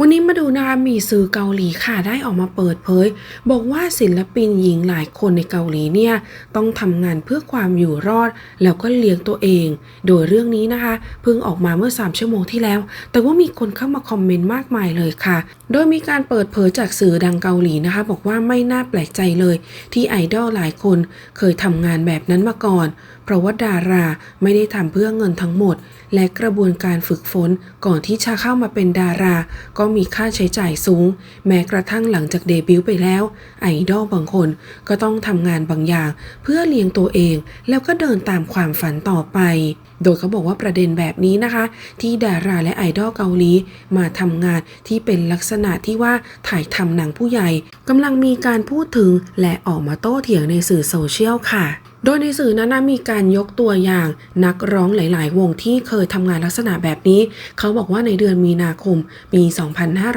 วันนี้มาดูนะคะมีสื่อเกาหลีค่ะได้ออกมาเปิดเผย บอกว่าศิลปินหญิงหลายคนในเกาหลีเนี่ยต้องทำงานเพื่อความอยู่รอด แล้วก็เลี้ยงตัวเอง โดยเรื่องนี้นะคะเพิ่งออกมาเมื่อ 3 ชั่วโมงที่แล้ว แต่ว่ามีคนเข้ามาคอมเมนต์มากมายเลยค่ะ โดยมีการเปิดเผยจากสื่อดังเกาหลีนะคะ บอกว่าไม่น่าแปลกใจเลย ที่ไอดอลหลายคนเคยทำงานแบบนั้นมาก่อนเพราะว่าดาราไม่ได้ทำเพื่อเงินทั้งหมด และกระบวนการฝึกฝนก่อนที่จะเข้ามาเป็นดารา ก็มีค่าใช้จ่ายสูง แม้กระทั่งหลังจากเดบิวต์ไปแล้ว ไอดอลบางคนก็ต้องทำงานบางอย่าง เพื่อเลี้ยงตัวเองแล้วก็เดินตามความฝันต่อไป โดยเขาบอกว่าประเด็นแบบนี้นะคะ ที่ดาราและไอดอลเกาหลีมาทำงานที่เป็นลักษณะที่ว่าถ่ายทำหนังผู้ใหญ่กำลังมีการพูดถึงและออกมาโต้เถียงในสื่อโซเชียลค่ะโดยในสื่อนั้นมีการยกตัวอย่างนักร้องหลาย ๆ วงที่เคยทำงานลักษณะแบบนี้ เขาบอกว่าในเดือนมีนาคมปี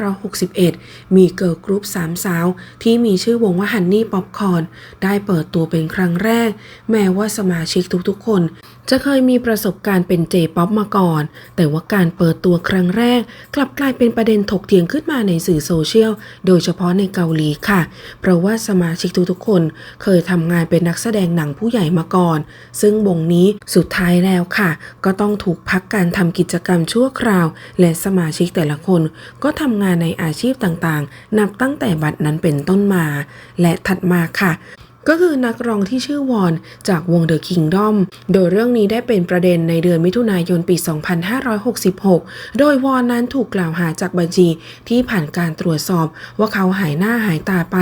2561 มีเกิร์ลกรุ๊ปสามสาว ที่มีชื่อวงว่าฮันนี่ป๊อปคอนได้เปิดตัวเป็นครั้งแรก แม้ว่าสมาชิกทุก ๆ คน จะเคยมีประสบการณ์เป็นเจป๊อปมาก่อน แต่ว่าการเปิดตัวครั้งแรก กลับกลายเป็นประเด็นถกเถียงขึ้นมาในสื่อโซเชียล โดยเฉพาะในเกาหลีค่ะ เพราะว่าสมาชิกทุกๆคน เคยทำงานเป็นนักแสดงหนังผู้ใหญ่มาก่อน ซึ่งวงนี้สุดท้ายแล้วค่ะ ก็ต้องถูกพักการทำกิจกรรมชั่วคราว และสมาชิกแต่ละคน ก็ทำงานในอาชีพต่างๆ นับตั้งแต่บัดนั้นเป็นต้นมา และถัดมาค่ะ ก็คือนักร้องที่ชื่อวอนจากวง The Kingdom โดยเรื่องนี้ได้เป็นประเด็นในเดือนมิถุนายนปี 2566 โดยวอนนั้นถูกกล่าวหาจากบัญชีที่ผ่านการตรวจสอบว่าเขาหายหน้าหายตาไป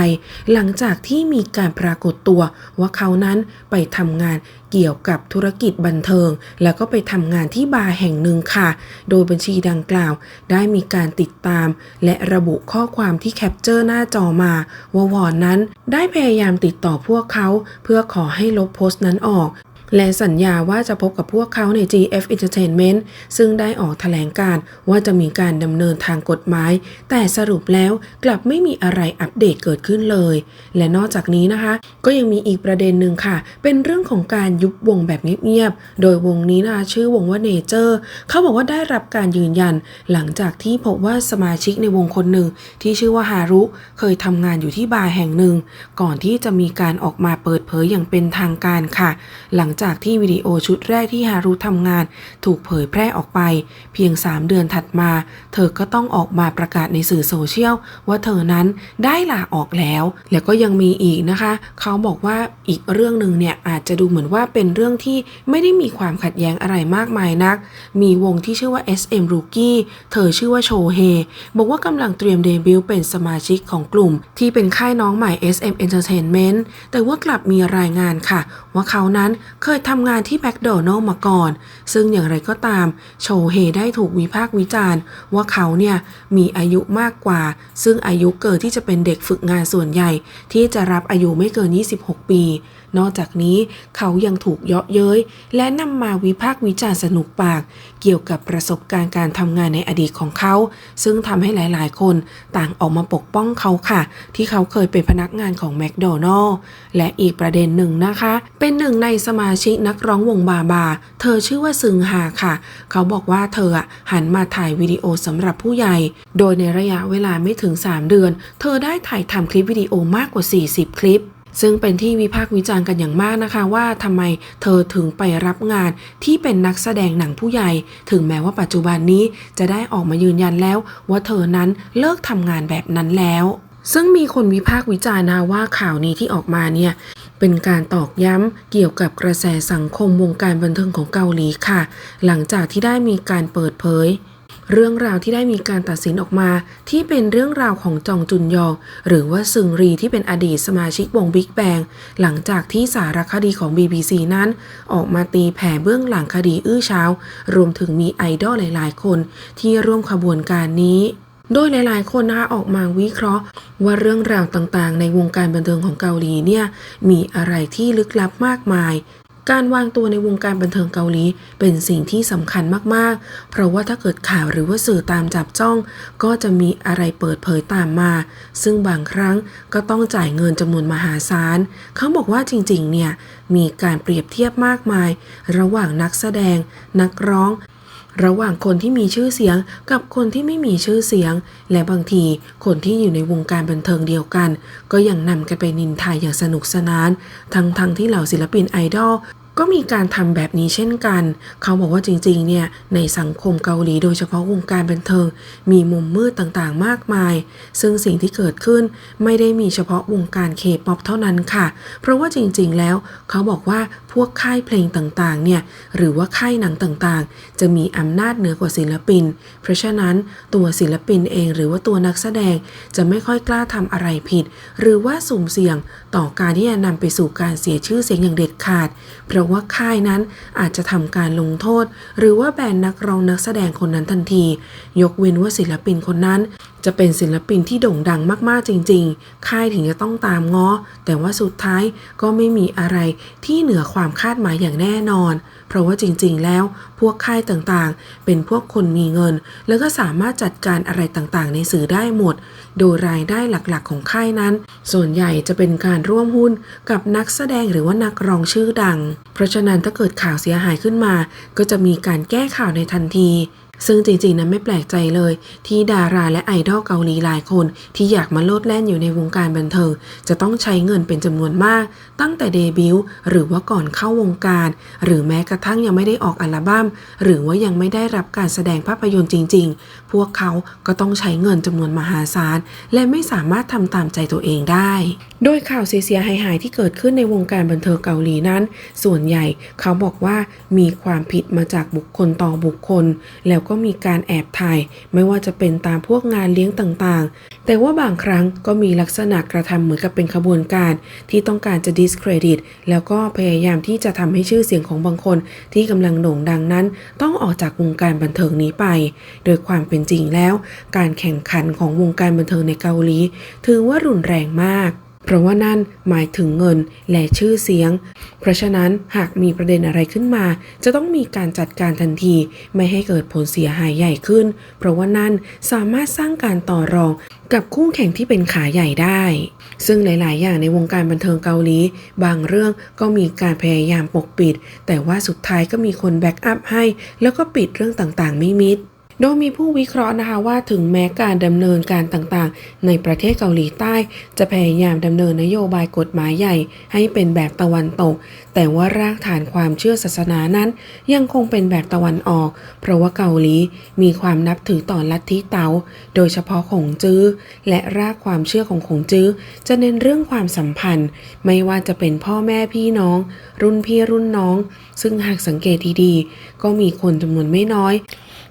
หลังจากที่มีการปรากฏตัวว่าเขานั้นไปทำงานเกี่ยวกับธุรกิจบันเทิง แล้วก็ไปทำงานที่บาร์แห่งหนึ่งค่ะ โดยบัญชีดังกล่าว ได้มีการติดตาม และระบุข้อความที่แคปเจอร์หน้าจอมาว่าวอนนั้น ได้พยายามติดต่อพวกเขา เพื่อขอให้ลบโพสต์นั้นออก และสัญญาว่าจะพบกับพวกเขาใน GF Entertainment ซึ่งได้ออกแถลงการว่าจะมีการดำเนินทางกฎหมาย แต่สรุปแล้วกลับไม่มีอะไรอัปเดตเกิดขึ้นเลย และนอกจากนี้นะคะ ก็ยังมีอีกประเด็นหนึ่งค่ะ เป็นเรื่องของการยุบวงแบบเงียบๆ โดยวงนี้นะคะชื่อวงว่าเนเจอร์เขาบอกว่าได้รับการยืนยัน หลังจากที่พบว่าสมาชิกในวงคนหนึ่งที่ชื่อว่าฮารุเคยทำงานอยู่ที่บาร์แห่งหนึ่ง ก่อนที่จะมีการออกมาเปิดเผยอย่างเป็นทางการค่ะ หลังจากที่วิดีโอชุดแรกที่ฮารุทำงาน ถูกเผยแพร่ออกไป เพียง 3 เดือนถัดมา เธอก็ต้องออกมาประกาศในสื่อโซเชียล ว่าเธอนั้นได้ลาออกแล้ว แล้วก็ยังมีอีกนะคะ เขาบอกว่าอีกเรื่องหนึ่งเนี่ยอาจจะดูเหมือนว่าเป็นเรื่องที่ไม่ได้มีความขัดแย้งอะไรมากมายนัก มีวงที่ชื่อว่า SM Rookie เธอชื่อว่าโชเฮบอกว่ากำลังเตรียมเดบิวต์เป็นสมาชิกของกลุ่ม ที่เป็นค่ายน้องใหม่ SM Entertainment แต่ว่ากลับมีรายงานค่ะ ว่าเขานั้นเคยทำงานที่แมคโดนัลล์มาก่อน ซึ่งอย่างไรก็ตาม โชเฮได้ถูกวิพากษ์วิจารณ์ ว่าเขาเนี่ยมีอายุมากกว่า ซึ่งอายุเกิดที่จะเป็นเด็กฝึกงานส่วนใหญ่ ที่จะรับอายุไม่เกิน 26 ปี นอกจากนี้เขายังถูกเยาะเย้ยและนำมาวิพากษ์วิจารณ์สนุกปาก เกี่ยวกับประสบการณ์การทำงานในอดีตของเขา ซึ่งทำให้หลายๆ คนต่างออกมาปกป้องเขาค่ะ ที่เขาเคยเป็นพนักงานของแมคโดนัลล์และอีกประเด็นหนึ่งนะคะ เป็นหนึ่งในสมาชิกนักร้องวงบาบา เธอชื่อว่าซึงฮาค่ะ เขาบอกว่าเธอหันมาถ่ายวิดีโอสำหรับผู้ใหญ่ โดยในระยะเวลาไม่ถึง 3 เดือน เธอได้ถ่ายทำคลิปวิดีโอมากกว่า 40 คลิป ซึ่งเป็นที่วิพากษ์วิจารณ์กันอย่างมากนะคะว่าทำไมเธอถึงไปรับงานที่เป็นนักแสดงหนังผู้ใหญ่ ถึงแม้ว่าปัจจุบันนี้จะได้ออกมายืนยันแล้ว ว่าเธอนั้นเลิกทำงานแบบนั้นแล้ว ซึ่งมีคนวิพากษ์วิจารณ์นะว่าข่าวนี้ที่ออกมาเนี่ยเป็นการตอกย้ำเกี่ยวกับกระแสสังคมวงการบันเทิงของเกาหลีค่ะ หลังจากที่ได้มีการเปิดเผย เรื่องราวที่ได้มีการตัดสินออกมา ที่เป็นเรื่องราวของจองจุนยอง หรือว่าซึงรีที่เป็นอดีตสมาชิกวงบิ๊กแบงหลังจากที่สารคดีของ BBC นั้น ออกมาตีแผ่เบื้องหลังคดีอื้อเช้า รวมถึงมีไอดอลหลาย ๆ คนที่ร่วมขบวนการนี้โดยหลาย ๆ คนนะคะออกมาวิเคราะห์ ว่าเรื่องราวต่างๆ ในวงการบันเทิงของเกาหลีเนี่ยมีอะไรที่ลึกลับมากมาย การวางตัวในวงการบันเทิงเกาหลี เป็นสิ่งที่สำคัญมากๆ เพราะว่าถ้าเกิดข่าวหรือว่าสื่อตามจับจ้อง ก็จะมีอะไรเปิดเผยตามมา ซึ่งบางครั้งก็ต้องจ่ายเงินจำนวนมหาศาล เขาบอกว่าจริงๆ เนี่ย มีการเปรียบเทียบมากมาย ระหว่างนักแสดง นักร้องระหว่างคนที่มีชื่อเสียงกับคนที่ไม่มีชื่อเสียง และบางทีคนที่อยู่ในวงการบันเทิงเดียวกัน ก็ยังนำกันไปนินทาอย่างสนุกสนาน ทั้งๆทที่เหล่าศิลปินไอดอล ก็มีการทำแบบนี้เช่นกัน เขาบอกว่าจริงๆ เนี่ย ในสังคมเกาหลี โดยเฉพาะวงการบันเทิง มีมุมมืดต่างๆ มากมาย ซึ่งสิ่งที่เกิดขึ้นไม่ได้มีเฉพาะวงการเคป๊อปเท่านั้นค่ะ เพราะว่าจริงๆ แล้ว เขาบอกว่าพวกค่ายเพลงต่างๆ เนี่ย หรือว่าค่ายหนังต่างๆ จะมีอำนาจเหนือกว่าศิลปิน เพราะฉะนั้นตัวศิลปินเองหรือว่าตัวนักแสดงจะไม่ค่อยกล้าทำอะไรผิด หรือว่าสุ่มเสี่ยงต่อการที่จะนำไปสู่การเสียชื่อเสียงอย่างเด็ดขาด เพราะว่าค่ายนั้นอาจจะทำการลงโทษ หรือว่าแบนนักร้องนักแสดงคนนั้นทันที ยกเว้นว่าศิลปินคนนั้น จะเป็นศิลปินที่โด่งดังมากๆจริง ๆ ค่ายถึงจะต้องตามง้อ แต่ว่าสุดท้ายก็ไม่มีอะไรที่เหนือความคาดหมายอย่างแน่นอน เพราะว่าจริงๆ แล้วพวกค่ายต่างๆ เป็นพวกคนมีเงิน แล้วก็สามารถจัดการอะไรต่างๆ ในสื่อได้หมด โดยรายได้หลักๆ ของค่ายนั้น ส่วนใหญ่จะเป็นการร่วมหุ้นกับนักแสดงหรือว่านักร้องชื่อดังเพราะฉะนั้นถ้าเกิดข่าวเสียหายขึ้นมา ก็จะมีการแก้ข่าวในทันที ซึ่งจริงๆนั้นไม่แปลกใจเลย ที่ดาราและไอดอลเกาหลีหลายคน ที่อยากมาโลดแล่นอยู่ในวงการบันเทิง จะต้องใช้เงินเป็นจำนวนมาก ตั้งแต่เดบิวต์หรือว่าก่อนเข้าวงการ หรือแม้กระทั่งยังไม่ได้ออกอัลบั้ม หรือว่ายังไม่ได้รับการแสดงภาพยนตร์จริง ๆ พวกเขาก็ต้องใช้เงินจำนวนมหาศาล และไม่สามารถทำตามใจตัวเองได้ โดยข่าวเสียหายหายที่เกิดขึ้นในวงการบันเทิงเกาหลีนั้น ส่วนใหญ่เขาบอกว่ามีความผิดมาจากบุคคลต่อบุคคลแล้วก็มีการแอบถ่าย ไม่ว่าจะเป็นตามพวกงานเลี้ยงต่างๆ แต่ว่าบางครั้งก็มีลักษณะกระทำเหมือนกับเป็นขบวนการ ที่ต้องการจะ discredit แล้วก็พยายามที่จะทำให้ชื่อเสียงของบางคน ที่กำลังโด่งดังนั้น ต้องออกจากวงการบันเทิงนี้ไป โดยความเป็นจริงแล้ว การแข่งขันของวงการบันเทิงในเกาหลี ถือว่ารุนแรงมาก เพราะว่านั่นหมายถึงเงินและชื่อเสียง เพราะฉะนั้นหากมีประเด็นอะไรขึ้นมา จะต้องมีการจัดการทันที ไม่ให้เกิดผลเสียหายใหญ่ขึ้น เพราะว่านั่นสามารถสร้างการต่อรองกับคู่แข่งที่เป็นขาใหญ่ได้ ซึ่งหลาย ๆ อย่างในวงการบันเทิงเกาหลี บางเรื่องก็มีการพยายามปกปิด แต่ว่าสุดท้ายก็มีคนแบ็กอัพให้ แล้วก็ปิดเรื่องต่าง ๆ ไม่มิด โดยมีผู้วิเคราะห์นะคะว่าถึงแม้การดำเนินการต่างๆ ในประเทศเกาหลีใต้ จะพยายามดำเนินนโยบายกฎหมายใหญ่ ให้เป็นแบบตะวันตก แต่ว่ารากฐานความเชื่อศาสนานั้น ยังคงเป็นแบบตะวันออก เพราะว่าเกาหลีมีความนับถือต่อลัทธิเตาโดยเฉพาะขงจื้อ และรากความเชื่อของขงจื้อ จะเน้นเรื่องความสัมพันธ์ ไม่ว่าจะเป็นพ่อแม่พี่น้อง รุ่นพี่รุ่นน้อง ซึ่งหากสังเกตดีๆก็มีคนจำนวนไม่น้อย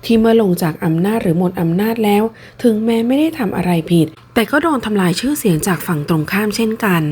ที่เมื่อลงจากอำนาจหรือหมดอำนาจแล้ว ถึงแม้ไม่ได้ทำอะไรผิด แต่ก็โดนทำลายชื่อเสียงจากฝั่งตรงข้ามเช่นกัน